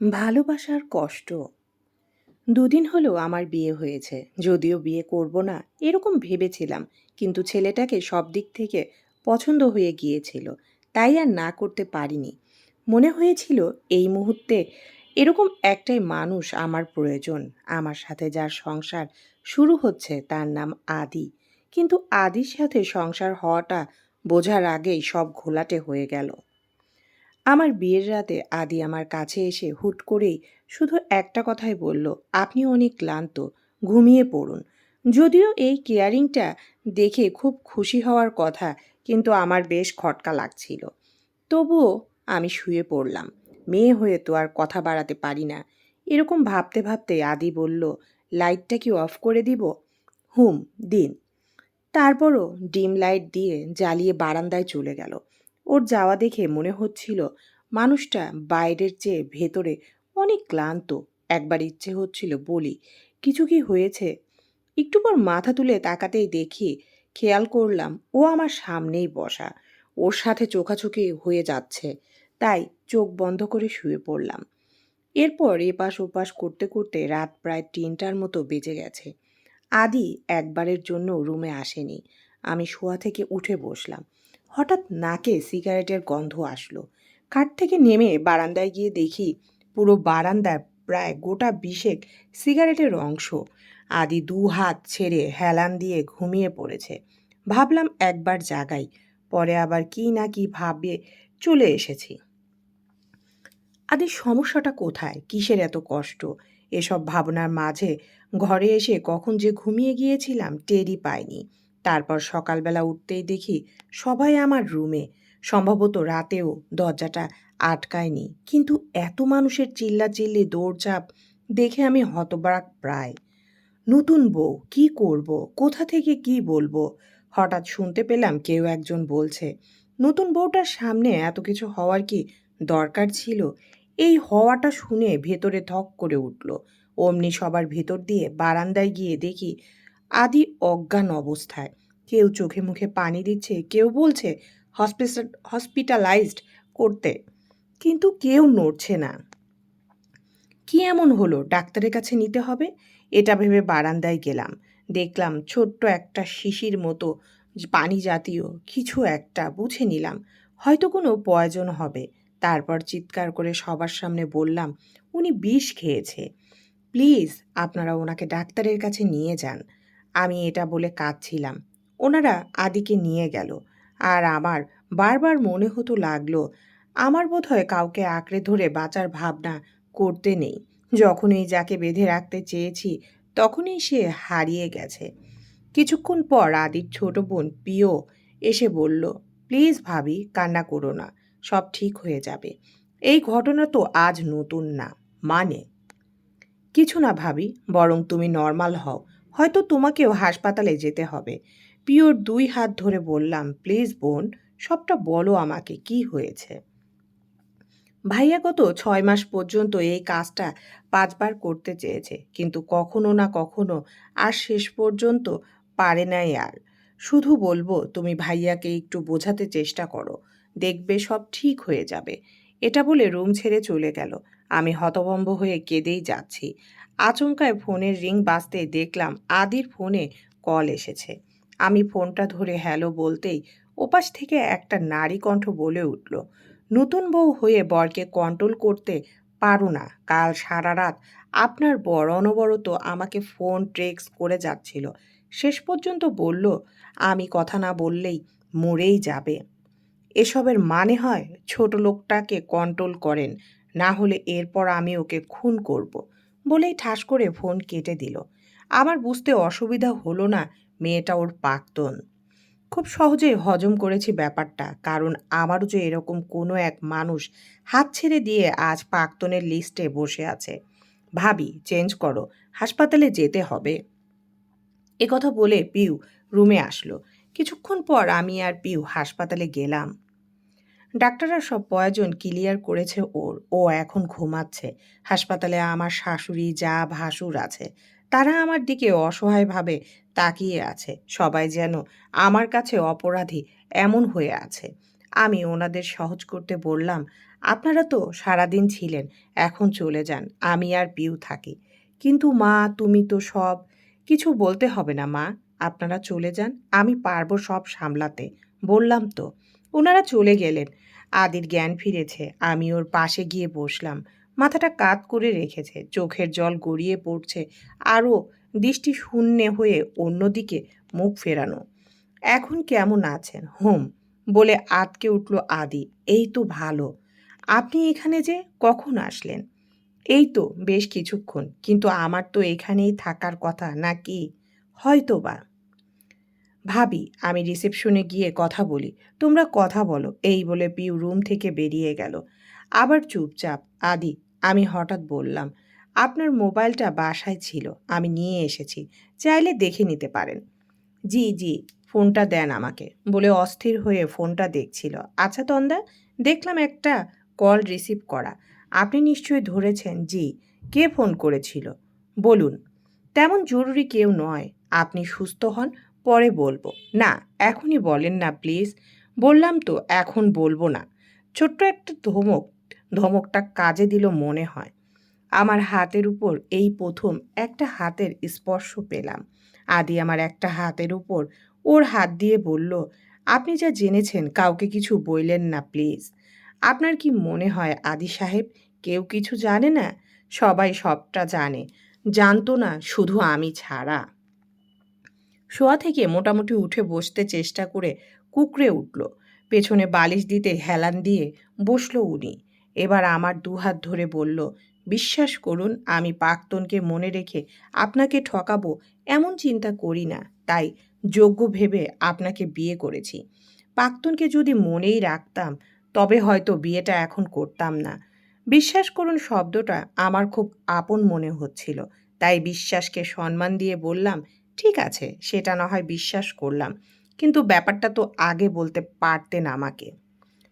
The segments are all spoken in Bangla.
ভালোবাসার কষ্ট। দুদিন হলো আমার বিয়ে হয়েছে। যদিও বিয়ে করব না, এরকম ভেবেছিলাম, কিন্তু ছেলেটাকে সব দিক থেকে পছন্দ হয়ে গিয়েছিল, তাই আর না করতে পারিনি। মনে হয়েছিল এই মুহূর্তে এরকম একটাই মানুষ আমার প্রয়োজন, আমার সাথে যার সংসার শুরু হচ্ছে তার নাম আদি। কিন্তু আদির সাথে সংসার হওয়াটা বোঝার আগেই সব ঘোলাটে হয়ে গেল। আমার বিয়ের রাতে আদি আমার কাছে এসে হুট করেই শুধু একটা কথাই বলল, আপনি অনেক ক্লান্ত, ঘুমিয়ে পড়ুন। যদিও এই কেয়ারিংটা দেখে খুব খুশি হওয়ার কথা, কিন্তু আমার বেশ খটকা লাগছিল। তবুও আমি শুয়ে পড়লাম। মেয়ে হয়ে তো আর কথা বাড়াতে পারি না। এরকম ভাবতে ভাবতে আদি বলল, লাইটটা কি অফ করে দিব? হুম, দিন। তারপরও ডিম লাইট দিয়ে জ্বালিয়ে বারান্দায় চলে গেল। ওর যাওয়া দেখে মনে হচ্ছিল মানুষটা বাইরের চেয়ে ভেতরে অনেক ক্লান্ত। একবার ইচ্ছে হচ্ছিল বলি, কিছু কি হয়েছে? একটু পর মাথা তুলে তাকাতেই দেখি খেয়াল করলাম ও আমার সামনেই বসা। ওর সাথে চোখাচোখি হয়ে যাচ্ছে, তাই চোখ বন্ধ করে শুয়ে পড়লাম। এরপর এপাশ ওপাশ করতে করতে রাত প্রায় তিনটার মতো বেজে গেছে। আদি একবারের জন্য রুমে আসেনি। আমি শোয়া থেকে উঠে বসলাম। হঠাৎ নাকে সিগারেটের গন্ধ আসলো। কাঠ থেকে নেমে বারান্দায় গিয়ে দেখি পুরো বারান্দায় প্রায় গোটা বিশেক সিগারেটের অংশ। আদি দু হাত ছেড়ে হেলান দিয়ে ঘুমিয়ে পড়েছে। ভাবলাম একবার জাগাই, পরে আবার কি না কি ভাবে চলে এসেছি। আদি, সমস্যাটা কোথায়? কিসের এত কষ্ট? এসব ভাবনার মাঝে ঘরে এসে কখন যে ঘুমিয়ে গিয়েছিলাম টেরই পাইনি। তারপর সকালবেলা উঠতেই দেখি সবাই আমার রুমে। সম্ভবত রাতেও দরজাটা আটকায়নি। কিন্তু এত মানুষের চিল্লাচিল্লি, দৌড়ঝাঁপ দেখে আমি হতবাক প্রায়। নতুন বউ, কি করব? কোথা থেকে কি বলব? হঠাৎ শুনতে পেলাম কেউ একজন বলছে, নতুন বউটার সামনে এত কিছু হওয়ার কি দরকার ছিল? এই হওয়াটা শুনে ভেতরে ধক করে উঠল। অমনি সবার ভেতর দিয়ে বারান্দায় গিয়ে দেখি আদি অজ্ঞান অবস্থায়। কেউ চোখে মুখে পানি দিচ্ছে, কেউ বলছে হসপিটাল হসপিটালাইজড করতে। কিন্তু কেউ নড়ছে না। কি এমন হলো? ডাক্তারের কাছে নিতে হবে? এটা ভেবে বারান্দায় গেলাম। দেখলাম ছোট্ট একটা শিশির মতো, পানি জাতীয়, কিছু একটা বুঝে নিলাম। হয়তো কোনো প্রয়োজন হবে। তারপর চিৎকার করে সবার সামনে বললাম, উনি বিষ খেয়েছে। প্লিজ, আপনারা ওনাকে ডাক্তারের কাছে নিয়ে যান। আমি এটা বলে কাঁদছিলাম। ওনারা আদিকে নিয়ে গেল আর আমার বারবার মনে হতো লাগল, আমার বোধহয় কাউকে আঁকড়ে ধরে বাঁচার ভাবনা করতে নেই। যখনই যাকে বেঁধে রাখতে চেয়েছি, তখনই সে হারিয়ে গেছে। কিছুক্ষণ পর আদির ছোট বোন পিও এসে বলল, প্লিজ ভাবি, কান্না করো না, সব ঠিক হয়ে যাবে। এই ঘটনা তো আজ নতুন না মানে? কিছু না ভাবি, বরং তুমি নর্মাল হও হয়তো তোমাকেও হাসপাতালে যেতে হবে। পিওর দুই হাত ধরে বললাম, প্লিজ বোন, সবটা বলো আমাকে, কি হয়েছে? ভাইয়া গত ছয় মাস পর্যন্ত এই কাজটা পাঁচবার করতে চেয়েছে, কিন্তু কখনো না কখনো আর শেষ পর্যন্ত পারে নাই আর। শুধু বলব, তুমি ভাইয়াকে একটু বোঝাতে চেষ্টা করো, দেখবে সব ঠিক হয়ে যাবে। এটা বলে রুম ছেড়ে চলে গেল। আমি হতভম্ব হয়ে কেঁদেই যাচ্ছি। আচমকায় ফোনের রিং বাজতে দেখলাম আদির ফোনে কল এসেছে। আমি ফোনটা ধরে হ্যালো বলতেই ওপাশ থেকে একটা নারী কণ্ঠ বলে উঠল, নতুন বউ হয়ে বরকে কন্ট্রোল করতে পারো না। কাল সারা রাত আপনার বর অনবরত আমাকে ফোন ট্রেক্স করে যাচ্ছিল। শেষ পর্যন্ত বলল, আমি কথা না বললেই মরেই যাবে। এসবের মানে হয় ছোট লোকটাকে কন্ট্রোল করেন, না হলে এরপর আমি ওকে খুন করব। বলেই ঠাস করে ফোন কেটে দিল। আমার বুঝতে অসুবিধা হলো না মেয়েটা ওর প্রাক্তন খুব সহজেই হজম করেছি ব্যাপারটা, কারণ আমারও যে এরকম কোনো এক মানুষ হাত ছেড়ে দিয়ে আজ প্রাক্তনের লিস্টে বসে আছে। ভাবি, চেঞ্জ করো, হাসপাতালে যেতে হবে। কথা বলে পিউ রুমে আসলো। কিছুক্ষণ পর আমি আর পিউ হাসপাতালে গেলাম। ডাক্তাররা সব প্রয়োজন ক্লিয়ার করেছে ওর। ও এখন ঘুমাচ্ছে। হাসপাতালে আমার শাশুড়ি যা ভাসুর আছে, তারা আমার দিকে অসহায়ভাবে তাকিয়ে আছে। সবাই যেন আমার কাছে অপরাধী এমন হয়ে আছে। আমি ওনাদের সহজ করতে বললাম, আপনারা তো সারাদিন ছিলেন, এখন চলে যান, আমি আর পিউ থাকি। কিন্তু মা, তুমি তো সব কিছু বলতে হবে না মা। আপনারা চলে যান, আমি পারব সব সামলাতে। বললাম তো। ওনারা চলে গেলেন। আদির জ্ঞান ফিরেছে। আমি ওর পাশে গিয়ে বসলাম। মাথাটা কাত করে রেখেছে। চোখের জল গড়িয়ে পড়ছে। আরও দৃষ্টি শূন্যে হয়ে অন্যদিকে মুখ ফেরানো। এখন কেমন আছেন? হোম, বলে আতকে উঠল আদি। এই তো ভালো। আপনি এখানে যে কখন আসলেন? এই তো বেশ কিছুক্ষণ। কিন্তু আমার তো এখানেই থাকার কথা নাকি? হয়তো বা ভাবি, আমি রিসেপশনে গিয়ে কথা বলি। তোমরা কথা বলো, এই বলে পিউ রুম থেকে বেরিয়ে গেল। আবার চুপচাপ, আদি, আমি হঠাৎ বললাম, আপনার মোবাইলটা বাসায় ছিল, আমি নিয়ে এসেছি, চাইলে দেখে নিতে পারেন। জি জি, ফোনটা দেন আমাকে, বলে অস্থির হয়ে ফোনটা দেখছিল। আচ্ছা তন্দা, দেখলাম একটা কল রিসিভ করা। আপনি নিশ্চয়ই ধরেছেন, জি, কে ফোন করেছিল? বলুন। তেমন জরুরি কেউ নয়, আপনি সুস্থ হন পরে বলব। না, এখনই বলেন না প্লিজ বললাম তো, এখন বলব না। ছোট্ট একটা ধমক, ধমকটা কাজে দিল মনে হয়। আমার হাতের উপর এই প্রথম একটা হাতের স্পর্শ পেলাম। আদি আমার একটা হাতের উপর ওর হাত দিয়ে বলল, আপনি যা জেনেছেন কাউকে কিছু বললেন না প্লিজ আপনার কি মনে হয় আদি সাহেব, কেউ কিছু জানে না? সবাই সবটা জানে। জানতো না, শুধু আমি ছাড়া। শোয়া থেকে মোটামুটি উঠে বসতে চেষ্টা করে কুকড়ে উঠল। পেছনে বালিশ দিতে হেলান দিয়ে বসল উনি। এবার আমার দুহাত ধরে বলল, বিশ্বাস করুন, আমি প্রাক্তনকে মনে রেখে আপনাকে ঠকাবো, এমন চিন্তা করি না। তাই যোগ্য ভেবে আপনাকে বিয়ে করেছি। প্রাক্তনকে যদি মনেই রাখতাম, তবে হয়তো বিয়েটা এখন করতাম না। বিশ্বাস করুন, শব্দটা আমার খুব আপন মনে হচ্ছিল। তাই বিশ্বাসকে সম্মান দিয়ে বললাম ঠিক আছে, সেটা না হয় বিশ্বাস করলাম। কিন্তু ব্যাপারটা তো আগে বলতে পারতেন আমাকে।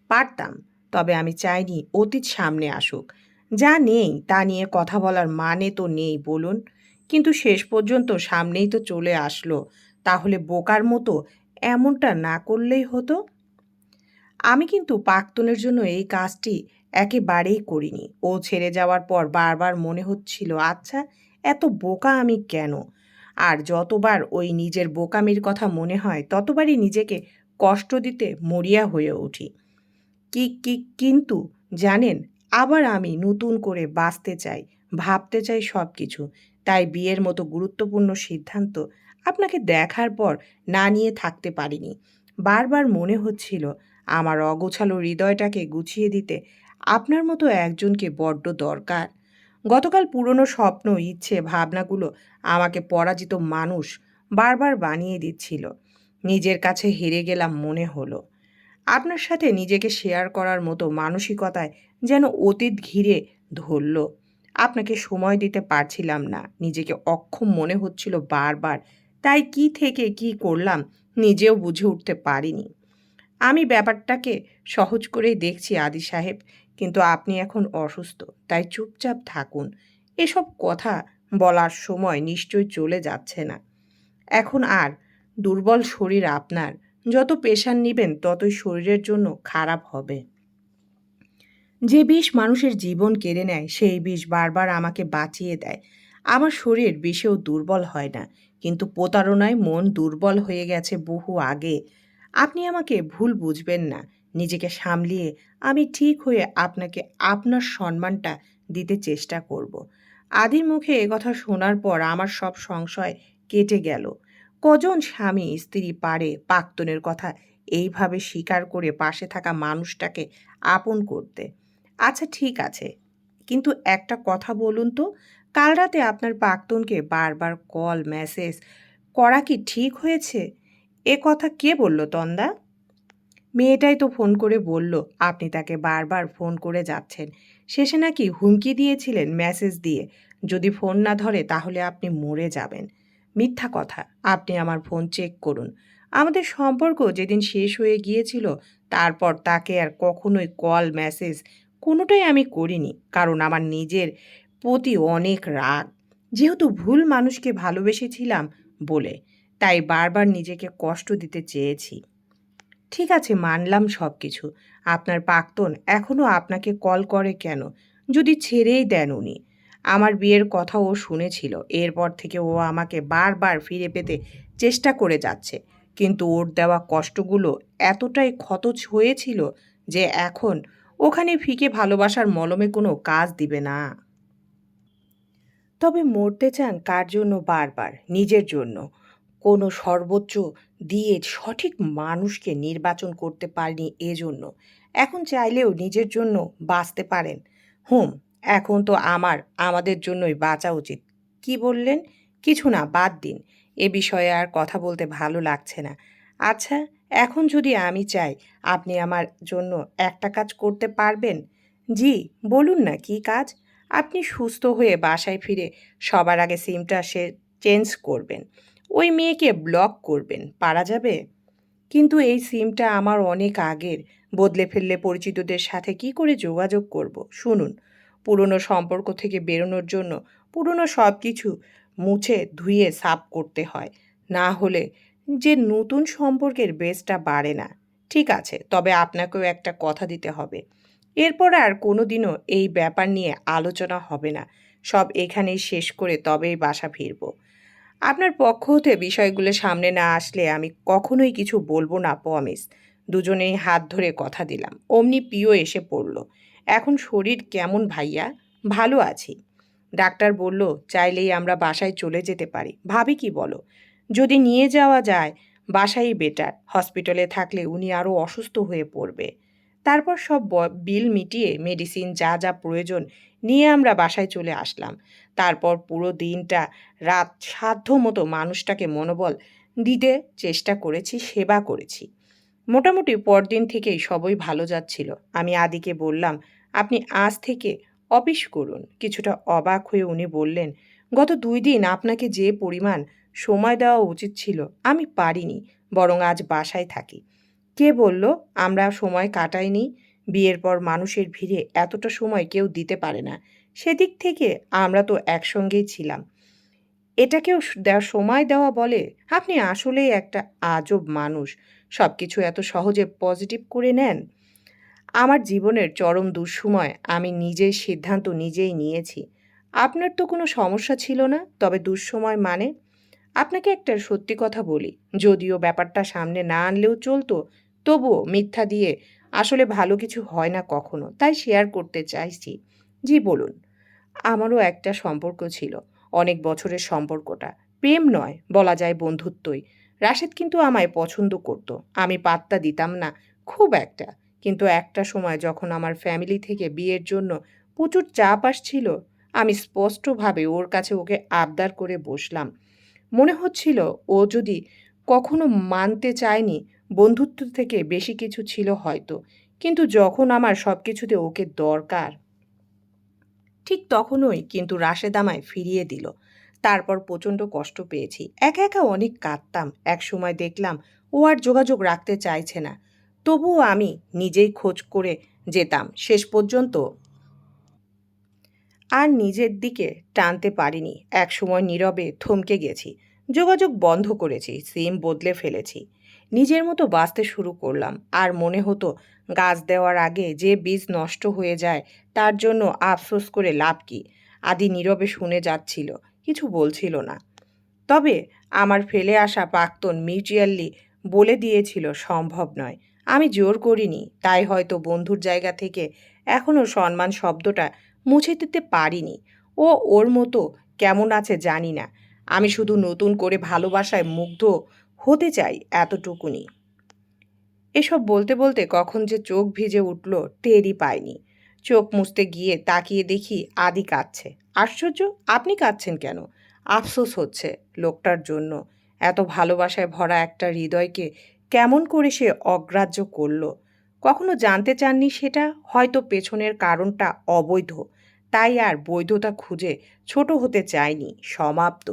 পারতাম, তবে আমি চাইনি অতীত সামনে আসুক। যা নেই, তা নিয়ে কথা বলার মানে তো নেই, বলুন। কিন্তু শেষ পর্যন্ত সামনেই তো চলে আসলো, তাহলে বোকার মতো এমনটা না করলেই হতো? আমি কিন্তু প্রাক্তনের জন্য এই কাজটি একেবারেই করিনি। ও ছেড়ে যাওয়ার পর বারবার মনে হচ্ছিল আচ্ছা এত বোকা আমি কেন? আর যতবার ওই নিজের বোকামির কথা মনে হয়, ততবারই নিজেকে কষ্ট দিতে মরিয়া হয়ে উঠি। কি কি, কিন্তু জানেন, আবার আমি নতুন করে বাঁচতে চাই, ভাবতে চাই সব কিছু তাই বিয়ের মতো গুরুত্বপূর্ণ সিদ্ধান্ত আপনাকে দেখার পর না নিয়ে থাকতে পারিনি। বারবার মনে হচ্ছিল, আমার অগোছালো হৃদয়টাকে গুছিয়ে দিতে আপনার মতো একজনকে বড্ড দরকার। গতকাল পুরনো স্বপ্ন, ইচ্ছে, ভাবনাগুলো আমাকে পরাজিত মানুষ বারবার বানিয়ে দিচ্ছিল। নিজের কাছে হেরে গেলাম মনে হলো। আপনার সাথে নিজেকে শেয়ার করার মতো মানসিকতায় যেন অতীত ঘিরে ধরল। আপনাকে সময় দিতে পারছিলাম না। নিজেকে অক্ষম মনে হচ্ছিল বারবার। তাই কি থেকে কি করলাম নিজেও বুঝে উঠতে পারিনি। আমি ব্যাপারটাকে সহজ করেই দেখছি আদি সাহেব। কিন্তু আপনি এখন অসুস্থ, তাই চুপচাপ থাকুন। এসব কথা বলার সময় নিশ্চয় চলে যাচ্ছে না। এখন আর দুর্বল শরীর আপনার, যত পেশার নেবেন ততই শরীরের জন্য খারাপ হবে। যে বিষ মানুষের জীবন কেড়ে নেয়, সেই বিষ বারবার আমাকে বাঁচিয়ে দেয়। আমার শরীর বিষেও দুর্বল হয় না, কিন্তু প্রতারণায় মন দুর্বল হয়ে গেছে বহু আগে। আপনি আমাকে ভুল বুঝবেন না নিজেকে সামলিয়ে আমি ঠিক হয়ে আপনাকে আপনার সম্মানটা দিতে চেষ্টা করব। আদির মুখে কথা শোনার পর আমার সব সংশয় কেটে গেল। কজন স্বামী স্ত্রী পারে প্রাক্তনের কথা এইভাবে স্বীকার করে পাশে থাকা মানুষটাকে আপন করতে? আচ্ছা ঠিক আছে। কিন্তু একটা কথা বলুন তো, কাল রাতে আপনার প্রাক্তনকে বারবার কল, মেসেজ করা কি ঠিক হয়েছে? এ কথা কে বলল, তন্দা? মেয়েটাই তো ফোন করে বলল, আপনি তাকে বারবার ফোন করে যাচ্ছেন। শেষে নাকি হুমকি দিয়েছিলেন মেসেজ দিয়ে। যদি ফোন না ধরে তাহলে আপনি মরে যাবেন। মিথ্যা কথা, আপনি আমার ফোন চেক করুন। আমাদের সম্পর্ক যেদিন শেষ হয়ে গিয়েছিল, তারপর তাকে আর কখনোই কল, মেসেজ কোনোটাই আমি করিনি, কারণ আমার নিজের প্রতি অনেক রাগ। যেহেতু ভুল মানুষকে ভালোবেসেছিলাম বলে, তাই বারবার নিজেকে কষ্ট দিতে চেয়েছি। ঠিক আছে, মানলাম সব কিছু আপনার প্রাক্তন এখনও আপনাকে কল করে কেন? যদি ছেড়েই দেন উনি। আমার বিয়ের কথা ও শুনেছিল, এরপর থেকে ও আমাকে বারবার ফিরে পেতে চেষ্টা করে যাচ্ছে। কিন্তু ওর দেওয়া কষ্টগুলো এতটাই ক্ষত হয়েছিল যে এখন ওখানে ফিকে ভালোবাসার মলমে কোনো কাজ দিবে না। তবে মরতে চান কার জন্য বারবার? নিজের জন্য। কোনো সর্বোচ্চ দিয়ে সঠিক মানুষকে নির্বাচন করতে পারেনি এজন্য। এখন চাইলেও নিজের জন্য বাঁচতে পারেন। হুম, এখন তো আমার, আমাদের জন্যই বাঁচা উচিত। কি বললেন? কিছু না, বাদ দিন। এ বিষয়ে আর কথা বলতে ভালো লাগছে না। আচ্ছা এখন যদি আমি চাই আপনি আমার জন্য একটা কাজ করতে পারবেন? জি, বলুন না, কি কাজ? আপনি সুস্থ হয়ে বাসায় ফিরে সবার আগে সিমটা সে চেঞ্জ করবেন। ওই মেয়েকে ব্লক করবেন, পারা যাবে? কিন্তু এই সিমটা আমার অনেক আগের। বদলে ফেললে পরিচিতদের সাথে কি করে যোগাযোগ করব? শুনুন, পুরনো সম্পর্ক থেকে বেরোনোর জন্য পুরনো সব কিছু মুছে ধুয়ে সাফ করতে হয়। না হলে যে নতুন সম্পর্কের বেসটা বাড়ে না। ঠিক আছে, তবে আপনাকেও একটা কথা দিতে হবে। এরপর আর কোনো দিনও এই ব্যাপার নিয়ে আলোচনা হবে না। সব এখানেই শেষ করে তবেই বাসা ফিরব। আপনার পক্ষ হতে বিষয়গুলো সামনে না আসলে আমি কখনোই কিছু বলব না প্রমিস দুজনেই হাত ধরে কথা দিলাম। অমনি পিও এসে পড়ল। এখন শরীর কেমন ভাইয়া? ভালো আছি। ডাক্তার বলল, চাইলেই আমরা বাসায় চলে যেতে পারি। ভাবি কি বলো? যদি নিয়ে যাওয়া যায়, বাসাই বেটার হসপিটালে থাকলে উনি আরও অসুস্থ হয়ে পড়বে। তারপর সব বিল মিটিয়ে মেডিসিন যা যা প্রয়োজন নিয়ে আমরা বাসায় চলে আসলাম। তারপর পুরো দিনটা, রাত সাধ্য মতো মানুষটাকে মনোবল দিতে চেষ্টা করেছি, সেবা করেছি। মোটামুটি পরদিন থেকেই সবই ভালো যাচ্ছিল। আমি আদিকে বললাম, আপনি আজ থেকে অফিস করুন। কিছুটা অবাক হয়ে উনি বললেন, গত দুই দিন আপনাকে যে পরিমাণ সময় দেওয়া উচিত ছিল, আমি পারিনি, বরং আজ বাসায় থাকি। কে বলল, আমরা সময় কাটাইনি, বিয়ের পর মানুষের ভিড়ে এতটা সময় কেউ দিতে পারে না। সেদিক থেকে আমরা তো একসঙ্গেই ছিলাম। এটাকেও দেওয়া সময় দেওয়া বলে আপনি আসলেই একটা আজব মানুষ। সব কিছু এত সহজে পজিটিভ করে নেন। আমার জীবনের চরম দুঃসময় আমি নিজেই সিদ্ধান্ত নিজেই নিয়েছি। আপনার তো কোনো সমস্যা ছিল না, তবে দুঃসময় মানে? আপনাকে একটা সত্যি কথা বলি, যদিও ব্যাপারটা সামনে না আনলেও চলতো, তবুও মিথ্যা দিয়ে আসলে ভালো কিছু হয় না কখনো, তাই শেয়ার করতে চাইছি। জি, বলুন। আমারও একটা সম্পর্ক ছিল, অনেক বছরের সম্পর্কটা। প্রেম নয়, বলা যায় বন্ধুত্বই। রাশেদ কিন্তু আমায় পছন্দ করতো। আমি পাত্তা দিতাম না, খুব একটা। কিন্তু একটা সময় যখন আমার ফ্যামিলি থেকে বিয়ের জন্য প্রচুর চাপ আসছিল, আমি স্পষ্টভাবে ওর কাছে ওকে আবদার করে বসলাম। মনে হচ্ছিল ও যদি কখনো মানতে চায়নি, বন্ধুত্ব থেকে বেশি কিছু ছিল হয়তো। কিন্তু যখন আমার সব কিছুতে ওকে দরকার ঠিক তখনই কিন্তু রাশেদ আমায় ফিরিয়ে দিল। তারপর প্রচণ্ড কষ্ট পেয়েছি। একা একা অনেক কাঁদতাম। এক সময় দেখলাম ও আর যোগাযোগ রাখতে চাইছে না। তবুও আমি নিজেই খোঁজ করে যেতাম। শেষ পর্যন্ত আর নিজের দিকে টানতে পারিনি। এক সময় নীরবে থমকে গেছি। যোগাযোগ বন্ধ করেছি। সিম বদলে ফেলেছি। নিজের মতো বাঁচতে শুরু করলাম। আর মনে হতো, গাছ দেওয়ার আগে যে বীজ নষ্ট হয়ে যায়, তার জন্য আফসোস করে লাভ কি? আদি নীরবে শুনে যাচ্ছিল, কিছু বলছিল না। তবে আমার ফেলে আসা প্রাক্তন মিউচুয়ালি বলে দিয়েছিল, সম্ভব নয়। আমি জোর করিনি, তাই হয়তো বন্ধুর জায়গা থেকে এখনও সম্মান শব্দটা মুছে দিতে পারিনি। ও ওর মতো কেমন আছে জানি না। আমি শুধু নতুন করে ভালোবাসায় মুগ্ধ হতে চাই এতটুকুনি। এসব বলতে বলতে কখন যে চোখ ভিজে উঠল টেরই পায়নি চোখ মুছতে গিয়ে তাকিয়ে দেখি আদি কাঁদছে। আশ্চর্য, আপনি কাঁদছেন কেন? আফসোস হচ্ছে লোকটার জন্য। এত ভালোবাসায় ভরা একটা হৃদয়কে কেমন করে সে অগ্রাহ্য করল? কখনো জানতে চাননি সেটা? হয়তো পেছনের কারণটা অবৈধ। তাই আর বৈধতা খুঁজে ছোট হতে চায়নি সমাপ্ত।